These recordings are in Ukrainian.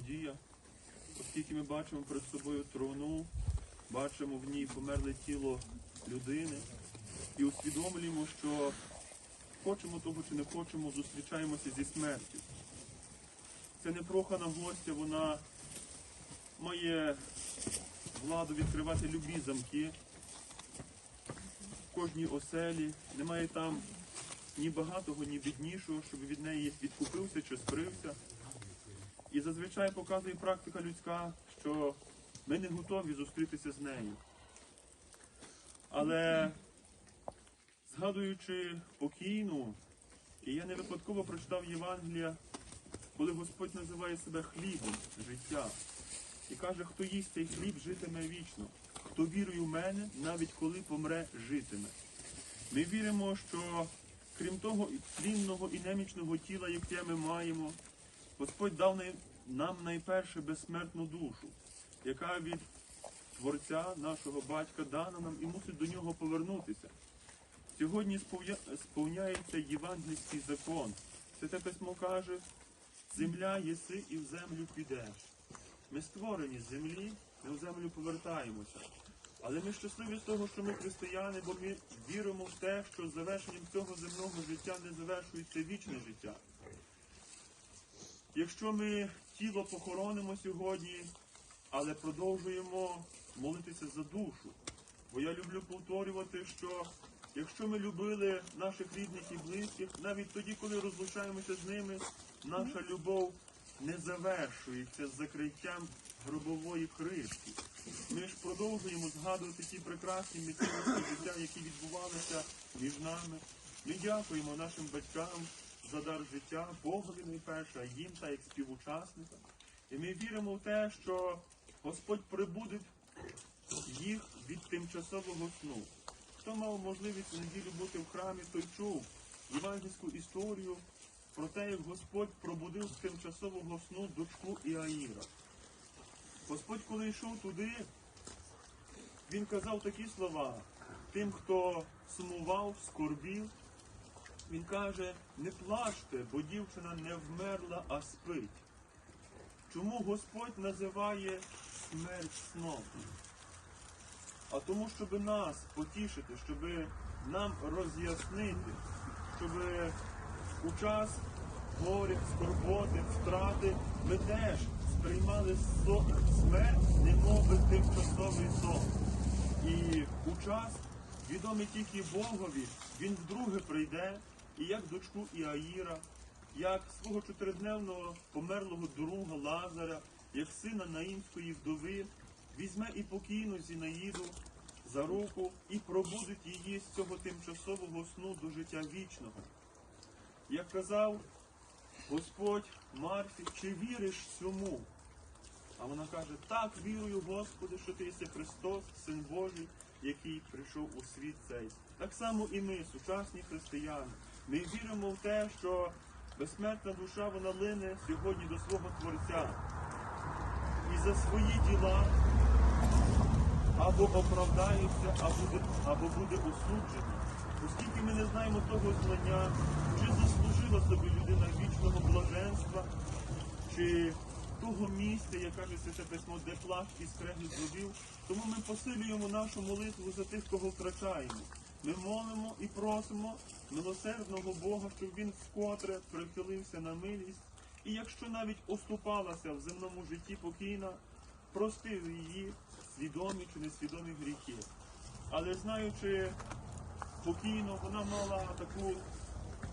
подія, оскільки ми бачимо перед собою труну, бачимо в ній померле тіло людини і усвідомлюємо, що хочемо того чи не хочемо, зустрічаємося зі смертю. Це непрохана гостя, вона має владу відкривати любі замки в кожній оселі. Немає там ні багатого, ні біднішого, щоб від неї відкупився чи скрився. І зазвичай показує практика людська, що ми не готові зустрітися з нею. Але згадуючи покійну, і я не випадково прочитав Євангелія, коли Господь називає себе хлібом життя. І каже, хто їсть цей хліб, житиме вічно. Хто вірує в мене, навіть коли помре, житиме. Ми віримо, що крім того тлінного і немічного тіла, яке ми маємо, Господь дав нам найперше безсмертну душу, яка від Творця, нашого батька, дана нам і мусить до нього повернутися. Сьогодні сповняється євангельський закон. Святе письмо каже, земля єси і в землю підеш. Ми створені з землі, ми в землю повертаємося. Але ми щасливі з того, що ми християни, бо ми віримо в те, що завершенням цього земного життя не завершується вічне життя. Якщо ми тіло похоронимо сьогодні, але продовжуємо молитися за душу. Бо я люблю повторювати, що якщо ми любили наших рідних і близьких, навіть тоді, коли розлучаємося з ними, наша любов не завершується з закриттям гробової кришки. Ми ж продовжуємо згадувати ті прекрасні миттєвості життя, які відбувалися між нами. Ми дякуємо нашим батькам за дар життя, Богові найперше, а їм та як співучасникам. І ми віримо в те, що Господь прибуде їх від тимчасового сну. Хто мав можливість неділю бути в храмі, той чув євангельську історію про те, як Господь пробудив з тимчасового сну дочку Іаїра. Господь, коли йшов туди, він казав такі слова тим, хто сумував, скорбів. Він каже, не плачте, бо дівчина не вмерла, а спить. Чому Господь називає смерть сном? А тому, щоб нас потішити, щоб нам роз'яснити, щоб у час горя, скорботи, втрати ми теж сприймали смерть, немов би тимчасовий сон. І у час, відомий тільки Богові, він вдруге прийде, і як дочку Іаїра, як свого чотиридневного померлого друга Лазаря, як сина наїнської вдови, візьме і покійну Зінаїду за руку і пробудить її з цього тимчасового сну до життя вічного. Як казав Господь Марфі, чи віриш цьому? А вона каже, так вірую, Господи, що ти єси Христос, Син Божий, який прийшов у світ цей. Так само і ми, сучасні християни. Ми віримо в те, що безсмертна душа вона лине сьогодні до свого Творця. І за свої діла або оправдається, або буде, або буде осуджена. Оскільки ми не знаємо того знання, чи заслужила собі людина вічного блаженства, чи того місця, як каже Святе Письмо, де плач і скрегіт зробів, тому ми посилюємо нашу молитву за тих, кого втрачаємо. Ми молимо і просимо милосердного Бога, щоб він вкотре прихилився на милість, і якщо навіть оступалася в земному житті покійна, простив її свідомі чи несвідомі гріхи. Але знаючи покійно, вона мала таку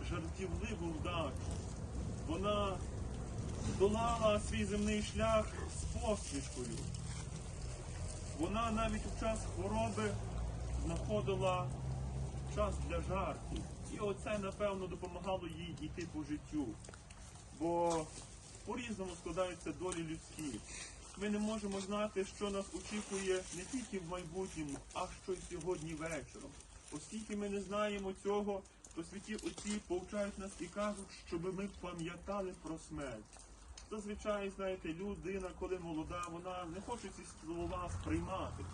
жартівливу вдачу. Вона долала свій земний шлях з посмішкою. Вона навіть у час хвороби знаходила час для жартів. І оце, напевно, допомагало їй йти по життю. Бо по-різному складаються долі людські. Ми не можемо знати, що нас очікує не тільки в майбутньому, а що й сьогодні вечором. Оскільки ми не знаємо цього, то святі отці повчають нас і кажуть, щоб ми пам'ятали про смерть. Зазвичай, знаєте, людина, коли молода, вона не хоче ці слова сприймати.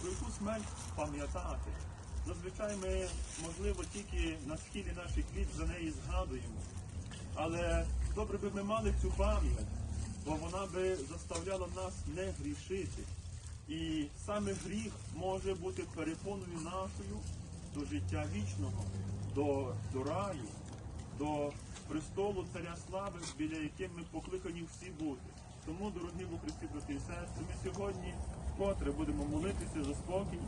Про яку смерть пам'ятати. Зазвичай ми, можливо, тільки на схилі наших літ за неї згадуємо. Але добре би ми мали цю пам'ять. бо вона би заставляла нас не грішити. І саме гріх може бути перепоною нашою до життя вічного, до, до раю, до престолу царя слави, біля яким ми покликані всі бути. Тому, дорогі Христі, брати і сестри, ми сьогодні вкотре будемо молитися за спокій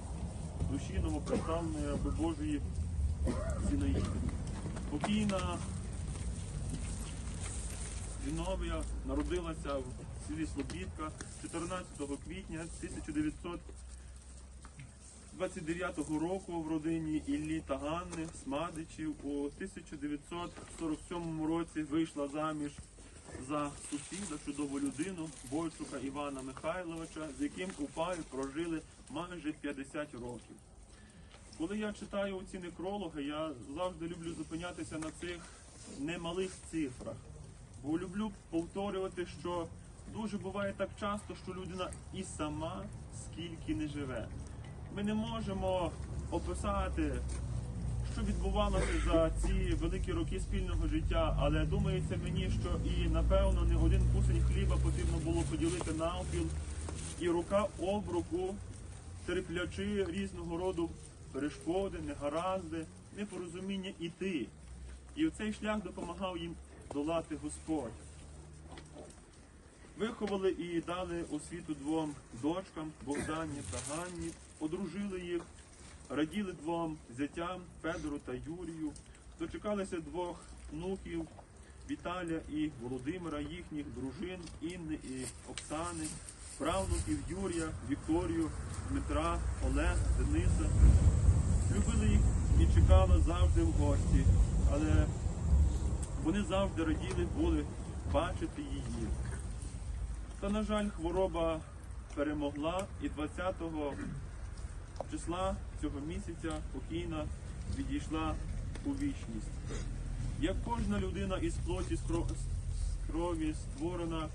душі новоприставленої аби Божої Зінаїди. Покійна Зіновія народилася в селі Слобідка 14 квітня 1929 року в родині Іллі та Ганни Смадичів. У 1947 році вийшла заміж за сусіда, чудову людину Бойчука Івана Михайловича, з яким у парі прожили майже 50 років. Коли я читаю ці некрологи, я завжди люблю зупинятися на цих немалих цифрах. Бо люблю повторювати, що дуже буває так часто, що людина і сама скільки не живе. Ми не можемо описати, що відбувалося за ці великі роки спільного життя, але думається мені, що і напевно не один кусень хліба потрібно було поділити навпіл, і рука об руку, терплячи різного роду перешкоди, негаразди, непорозуміння іти. І цей шлях допомагав їм долати Господь. Виховали і дали освіту двом дочкам Богдані та Ганні, одружили їх, раділи двом зятям Федору та Юрію, дочекалися двох внуків Віталія і Володимира, їхніх дружин Інни і Оксани, правнуків Юрія, Вікторію, Дмитра, Олега, Дениса. Любили їх і чекали завжди в гості, але вони завжди раділи були бачити її. Та, на жаль, хвороба перемогла і 20 числа цього місяця покійна відійшла у вічність. Як кожна людина із плоті з крові створена,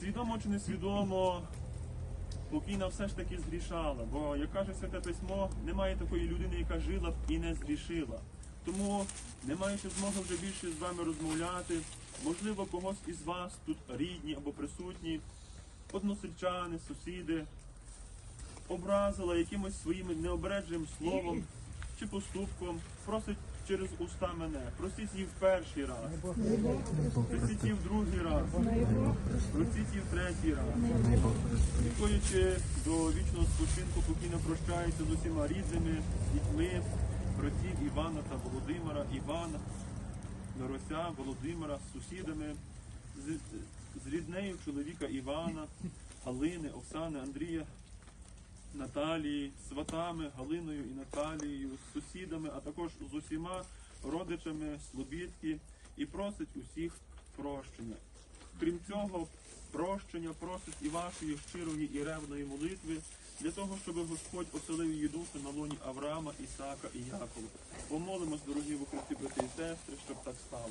свідомо чи несвідомо, покійна все ж таки згрішала. Бо, як каже Святе Письмо, немає такої людини, яка жила б і не згрішила. Тому, не маючи змоги вже більше з вами розмовляти, можливо, когось із вас тут рідні або присутні, односельчани, сусіди, образила якимось своїм необережним словом чи поступком, просить через уста мене, простіть в перший раз, простіть в другий раз, простіть в третій раз. Відходячи до вічного спочинку, покійно прощаються з усіма рідними, дітьми, братів Івана та Володимира, Івана, Мирося, Володимира, з сусідами, з, з ріднею чоловіка Івана, Галини, Оксани, Андрія, Наталії, сватами, Галиною і Наталією, з сусідами, а також з усіма родичами Слобідки і просить усіх прощення. Крім цього, прощення просить і вашої щирої і ревної молитви для того, щоб Господь оселив її душу на лоні Авраама, Ісаака і Якова. Помолимось, дорогі в брати і сестри, щоб так стало.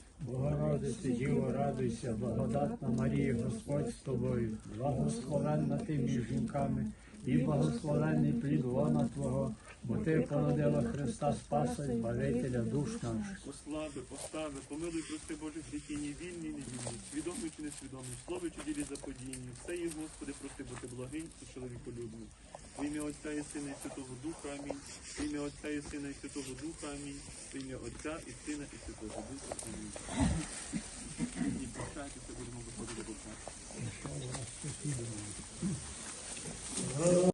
Богородице, Діво, радуйся, благодатна Марія, Господь з тобою, благословенна ти між жінками, і благословенний плід лона Твого, Бо ти породила Христа Спаса, і Збавителя душ наш. Ослаби, постави, помилуй, прости, Боже, святіні, вільні, ні вільні. свідомі чи несвідомі, слови чи ділі заподіянні. Все є, Господи, прости, бо ти благий і чоловіколюбний. В ім'я Отця і Сина, і Святого Духа, Амінь. В ім'я Отця і Сина, і Святого Духа, Амінь. В ім'я Отця і Сина, і Святого Духа, Амінь. І прощайтеся, будемо виходити до Бога.